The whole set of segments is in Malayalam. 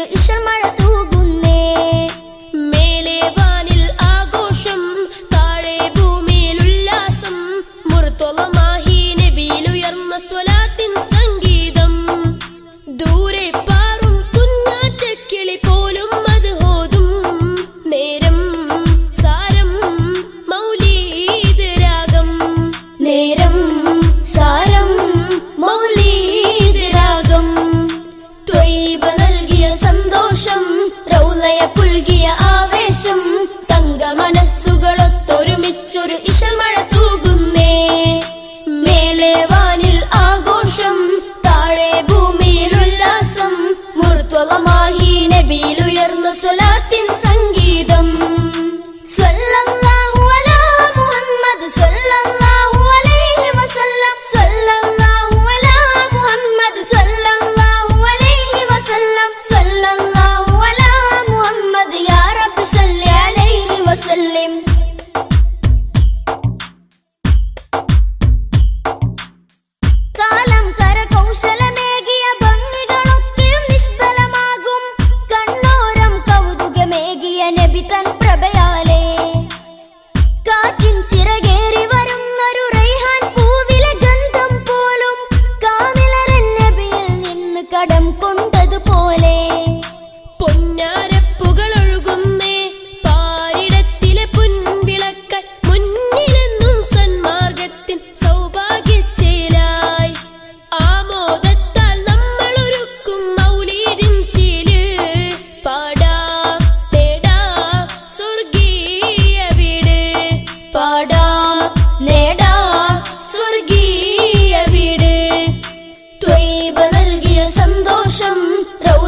Yürüyüşüm ara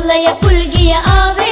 റൗലയ പുൽകിയ ആവേശം